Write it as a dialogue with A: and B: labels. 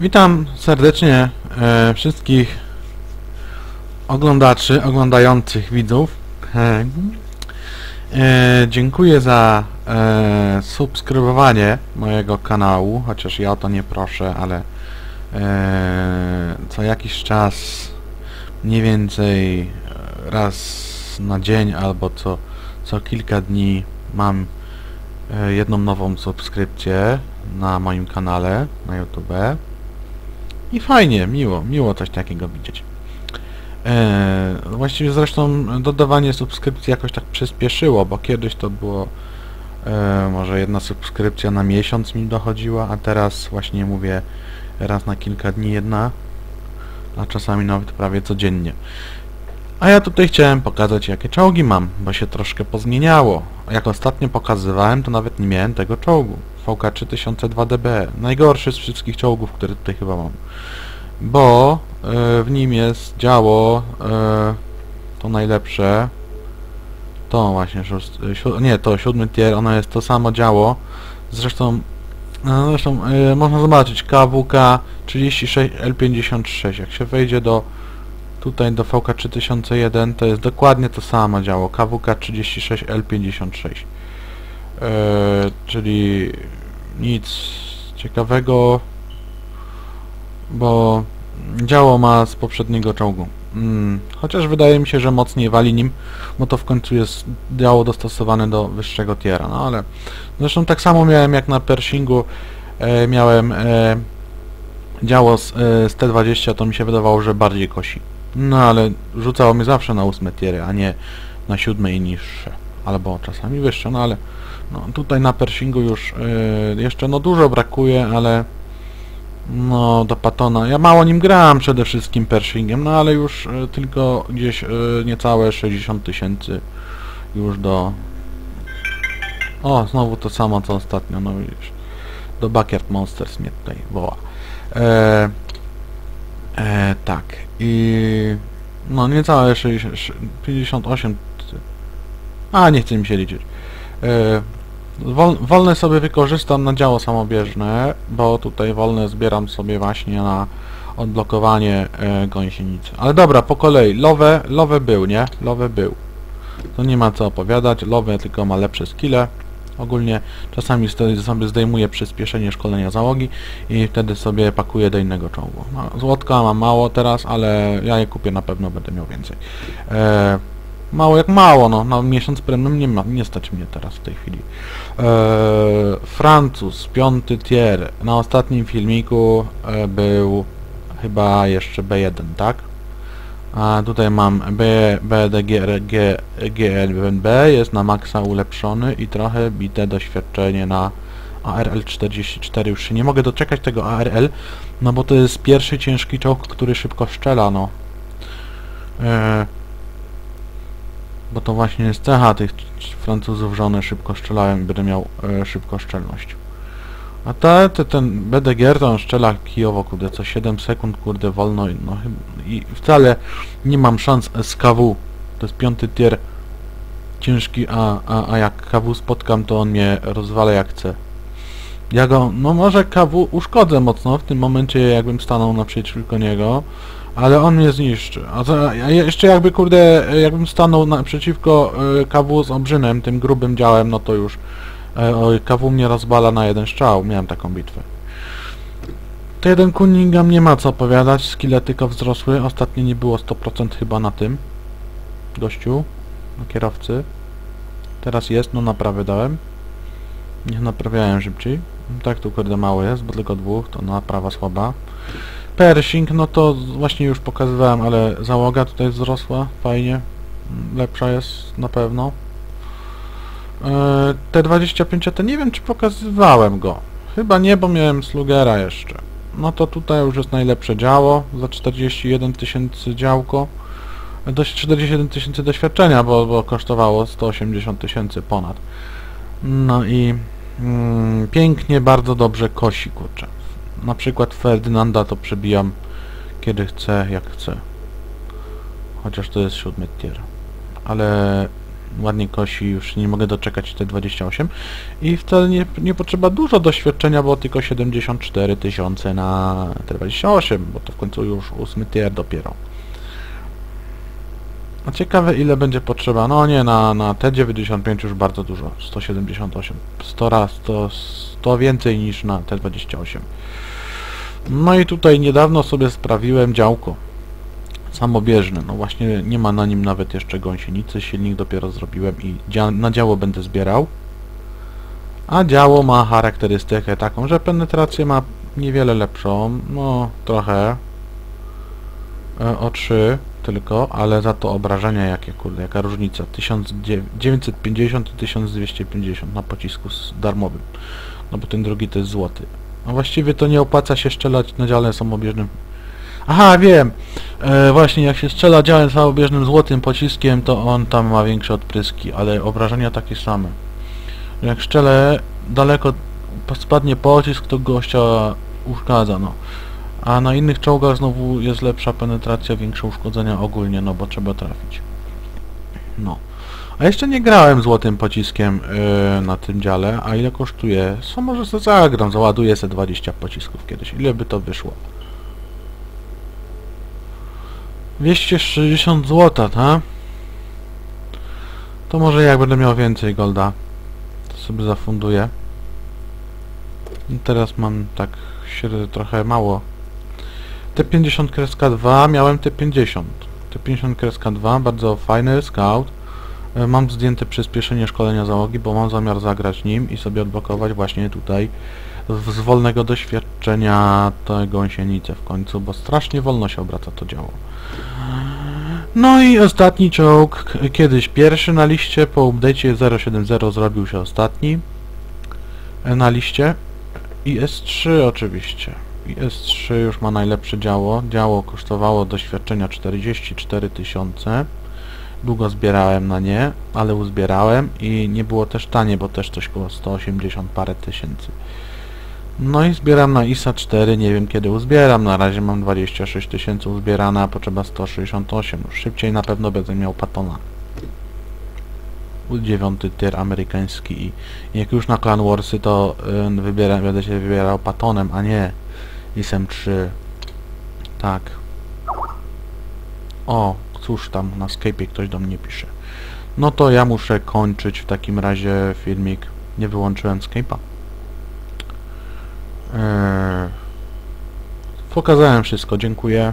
A: Witam serdecznie e, wszystkich oglądaczy, oglądających widzów. E, e, dziękuję za e, subskrybowanie mojego kanału, chociaż ja o to nie proszę, ale e, co jakiś czas mniej więcej e, raz na dzień albo co, co kilka dni mam e, jedną nową subskrypcję na moim kanale na YouTube. I fajnie, miło, miło coś takiego widzieć. E, właściwie zresztą dodawanie subskrypcji jakoś tak przyspieszyło, bo kiedyś to było e, może jedna subskrypcja na miesiąc mi dochodziła, a teraz właśnie mówię raz na kilka dni jedna, a czasami nawet prawie codziennie. A ja tutaj chciałem pokazać jakie czołgi mam, bo się troszkę pozmieniało. Jak ostatnio pokazywałem, to nawet nie miałem tego czołgu. VK3002DB. Najgorszy z wszystkich czołgów, które tutaj chyba mam. Bo e, w nim jest działo e, to najlepsze. To właśnie, sió, nie, to siódmy tier, ono jest to samo działo. Zresztą, zresztą e, można zobaczyć KWK 36L56. Jak się wejdzie do tutaj do VK3001 to jest dokładnie to samo działo KWK 36L56 e, czyli nic ciekawego bo działo ma z poprzedniego czołgu mm, chociaż wydaje mi się, że mocniej wali nim bo to w końcu jest działo dostosowane do wyższego tiera no ale zresztą tak samo miałem jak na Pershingu e, miałem e, działo z, e, z T20 to mi się wydawało, że bardziej kosi no ale rzucało mnie zawsze na ósme tiery, a nie na siódme i niższe. Albo czasami wyższe, no ale no, tutaj na Pershingu już yy, jeszcze no dużo brakuje, ale no do Patona. Ja mało nim grałem przede wszystkim Pershingiem, no ale już yy, tylko gdzieś yy, niecałe 60 tysięcy już do... O, znowu to samo co ostatnio, no widzisz. Do Backyard Monsters mnie tutaj woła. E, e, tak. I no niecałe 60, 58 a nie chce mi się liczyć e, wol, wolne sobie wykorzystam na działo samobieżne bo tutaj wolne zbieram sobie właśnie na odblokowanie e, gąsienicy ale dobra po kolei Lowe, Lowe był nie? Lowe był to nie ma co opowiadać Lowe tylko ma lepsze skille ogólnie czasami sobie zdejmuję przyspieszenie szkolenia załogi i wtedy sobie pakuję do innego czołgu. No, złotka mam mało teraz, ale ja je kupię na pewno będę miał więcej. E, mało jak mało, no na miesiąc premium nie, ma, nie stać mnie teraz w tej chwili. E, Francuz, piąty tier. Na ostatnim filmiku e, był chyba jeszcze B1, tak? A tutaj mam B, BDGRG, GLB, jest na maksa ulepszony i trochę bite doświadczenie na ARL 44. Już się nie mogę doczekać tego ARL, no bo to jest pierwszy ciężki czołg, który szybko szczela, no. E, bo to właśnie jest cecha tych Francuzów, że one szybko strzelają i będę miał e, szybko szczelność. A te, te, ten BDGR to on szczela kijowo, kurde, co 7 sekund, kurde, wolno, no i wcale nie mam szans z KW. To jest piąty tier ciężki, a, a, a jak KW spotkam, to on mnie rozwala jak chce. Ja go, no może KW uszkodzę mocno w tym momencie, jakbym stanął naprzeciwko niego, ale on mnie zniszczy. A, to, a jeszcze jakby, kurde, jakbym stanął naprzeciwko y, KW z obrzynem, tym grubym działem, no to już E, KW mnie rozbala na jeden strzał, miałem taką bitwę. To jeden Cunningham nie ma co opowiadać, skille tylko wzrosły, ostatnio nie było 100% chyba na tym gościu, na kierowcy. Teraz jest, no naprawy dałem. Niech naprawiałem szybciej. Tak tu kurde mało jest, bo tylko dwóch, to naprawa słaba. Pershing, no to właśnie już pokazywałem, ale załoga tutaj wzrosła, fajnie. Lepsza jest na pewno. E, T25 to nie wiem czy pokazywałem go. Chyba nie, bo miałem Slugera jeszcze. No to tutaj już jest najlepsze działo za 41 tysięcy działko. Dość 41 tysięcy doświadczenia, bo, bo kosztowało 180 tysięcy ponad. No i mm, pięknie, bardzo dobrze kosi, kurczę. Na przykład Ferdynanda to przebijam kiedy chcę, jak chcę. Chociaż to jest siódmy tier. Ale ładnie kosi, już nie mogę doczekać T28 i wcale nie, nie potrzeba dużo doświadczenia, bo tylko 74 tysiące na T28, bo to w końcu już 8 tier dopiero. A ciekawe ile będzie potrzeba, no nie, na, na T95 już bardzo dużo, 178, 100 raz, to 100 więcej niż na T28. No i tutaj niedawno sobie sprawiłem działko samobieżny, no właśnie nie ma na nim nawet jeszcze gąsienicy, silnik dopiero zrobiłem i dzia na działo będę zbierał. A działo ma charakterystykę taką, że penetrację ma niewiele lepszą, no trochę o 3 tylko, ale za to obrażenia jakie, kurde, jaka różnica, 1950 i 1250 na pocisku darmowym, no bo ten drugi to jest złoty. No właściwie to nie opłaca się strzelać na dziale samobieżnym. Aha, wiem, e, właśnie jak się strzela działem samobieżnym złotym pociskiem, to on tam ma większe odpryski, ale obrażenia takie same. Jak strzelę daleko spadnie pocisk, to gościa uszkadza, no. A na innych czołgach znowu jest lepsza penetracja, większe uszkodzenia ogólnie, no bo trzeba trafić. No. A jeszcze nie grałem złotym pociskiem yy, na tym dziale, a ile kosztuje? Co może sobie zagram, załaduję sobie 20 pocisków kiedyś. Ile by to wyszło? 260 zł, tak? To może jak będę miał więcej golda, to sobie zafunduję. I teraz mam tak trochę mało. T50 kreska 2, miałem T50. T50 kreska 2, bardzo fajny scout. E, Mam zdjęte przyspieszenie szkolenia załogi, bo mam zamiar zagrać nim i sobie odblokować właśnie tutaj z wolnego doświadczenia tę gąsienicę w końcu, bo strasznie wolno się obraca to działo. No i ostatni czołg, kiedyś pierwszy na liście, po update'cie 070 zrobił się ostatni e, na liście i S3 oczywiście. I S3 już ma najlepsze działo. Działo kosztowało doświadczenia 44 tysiące. Długo zbierałem na nie, ale uzbierałem i nie było też tanie, bo też coś koło 180 parę tysięcy. No i zbieram na ISA 4, nie wiem kiedy uzbieram, na razie mam 26 tysięcy uzbierane, a potrzeba 168. Już szybciej na pewno będę miał Patona. Dziewiąty tier amerykański i jak już na Clan Warsy to y, wybieram, będę się wybierał Patonem, a nie ISem 3. Tak. O, cóż tam na Skype'ie ktoś do mnie pisze. No to ja muszę kończyć w takim razie filmik. Nie wyłączyłem Skype'a. Eee, pokazałem wszystko, dziękuję.